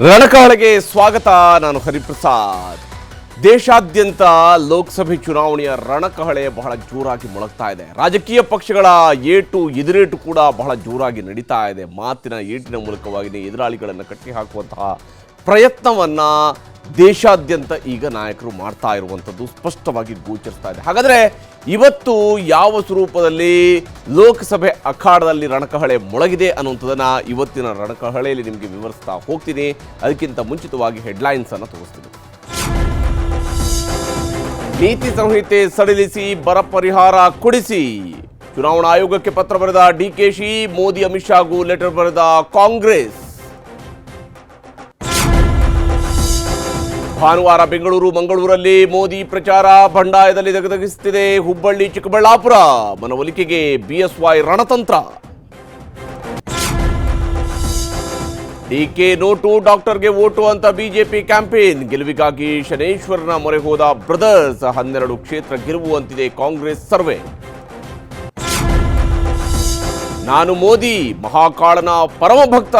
ರಣಕಹಳೆಗೆ ಸ್ವಾಗತ, ನಾನು ಹರಿಪ್ರಸಾದ್. ದೇಶಾದ್ಯಂತ ಲೋಕಸಭೆ ಚುನಾವಣೆಯ ರಣಕಹಳೆ ಬಹಳ ಜೋರಾಗಿ ಮೊಳಗ್ತಾ ಇದೆ. ರಾಜಕೀಯ ಪಕ್ಷಗಳ ಏಟು, ಎದುರೇಟು ಕೂಡ ಬಹಳ ಜೋರಾಗಿ ನಡೀತಾ ಇದೆ. ಮಾತಿನ ಏಟಿನ ಮೂಲಕವಾಗಿ ಎದುರಾಳಿಗಳನ್ನು ಕಟ್ಟಿ ಹಾಕುವಂತಹ ಪ್ರಯತ್ನವನ್ನ ದೇಶಾದ್ಯಂತ ಈಗ ನಾಯಕರು ಮಾಡ್ತಾ ಇರುವಂಥದ್ದು ಸ್ಪಷ್ಟವಾಗಿ ಗೋಚರಿಸ್ತಾ ಇದೆ. ಹಾಗಾದರೆ ಇವತ್ತು ಯಾವ ಸ್ವರೂಪದಲ್ಲಿ ಲೋಕಸಭೆ ಅಖಾಡದಲ್ಲಿ ರಣಕಹಳೆ ಮೊಳಗಿದೆ ಅನ್ನುವಂಥದ್ದನ್ನು ಇವತ್ತಿನ ರಣಕಹಳೆಯಲ್ಲಿ ನಿಮಗೆ ವಿವರಿಸ್ತಾ ಹೋಗ್ತೀನಿ. ಅದಕ್ಕಿಂತ ಮುಂಚಿತವಾಗಿ ಹೆಡ್ಲೈನ್ಸನ್ನು ತೋರಿಸ್ತೀನಿ. ನೀತಿ ಸಂಹಿತೆ ಸಡಿಲಿಸಿ, ಬರ ಪರಿಹಾರ ಕೊಡಿಸಿ. ಚುನಾವಣಾ ಆಯೋಗಕ್ಕೆ ಪತ್ರ ಬರೆದ ಡಿಕೆಶಿ ಮೋದಿ, ಅಮಿತ್ ಶಾಗೂ ಲೆಟರ್ ಬರೆದ ಕಾಂಗ್ರೆಸ್. ಭಾನುವಾರ ಬೆಂಗಳೂರು, ಮಂಗಳೂರಲ್ಲಿ ಮೋದಿ ಪ್ರಚಾರ ಬಂಡಾಯದಲ್ಲಿ ದಗದಗಿಸುತ್ತಿದೆ ಹುಬ್ಬಳ್ಳಿ, ಚಿಕ್ಕಬಳ್ಳಾಪುರ. ಮನವೊಲಿಕೆಗೆ ಬಿಎಸ್ವೈ ರಣತಂತ್ರ. ಡಿಕೆ ನೋಟು ಡಾಕ್ಟರ್ಗೆ ಓಟು ಅಂತ ಬಿಜೆಪಿ ಕ್ಯಾಂಪೇನ್. ಗೆಲುವಿಗಾಗಿ ಶನೇಶ್ವರನ ಮೊರೆ ಹೋದ ಬ್ರದರ್ಸ್ ಹನ್ನೆರಡು ಕ್ಷೇತ್ರ ಗೆಲುವಂತಿದೆ ಕಾಂಗ್ರೆಸ್ ಸರ್ವೆ. ನಾನು ಮೋದಿ, ಮಹಾಕಾಳನ ಪರಮ ಭಕ್ತ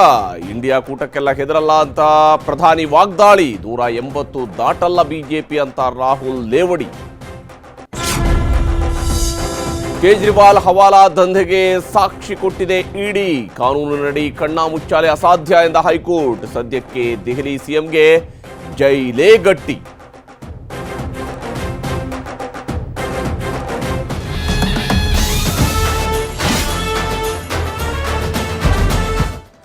ಇಂಡಿಯಾ ಕೂಟಕ್ಕೆಲ್ಲ ಹೆದರಲ್ಲ ಅಂತ ಪ್ರಧಾನಿ ವಾಗ್ದಾಳಿ. ನೂರ ಎಂಬತ್ತು ದಾಟಲ್ಲ ಬಿಜೆಪಿ ಅಂತ ರಾಹುಲ್ ಲೇವಡಿ. ಕೇಜ್ರಿವಾಲ್ ಹವಾಲಾ ದಂಧೆಗೆ ಸಾಕ್ಷಿ ಕೊಟ್ಟಿದೆ ಇಡಿ. ಕಾನೂನಿನಡಿ ಕಣ್ಣಾ ಮುಚ್ಚಾಲೆ ಅಸಾಧ್ಯ ಎಂದ ಹೈಕೋರ್ಟ್. ಸದ್ಯಕ್ಕೆ ದೆಹಲಿ ಸಿಎಂಗೆ ಜೈಲೇ ಗಟ್ಟಿ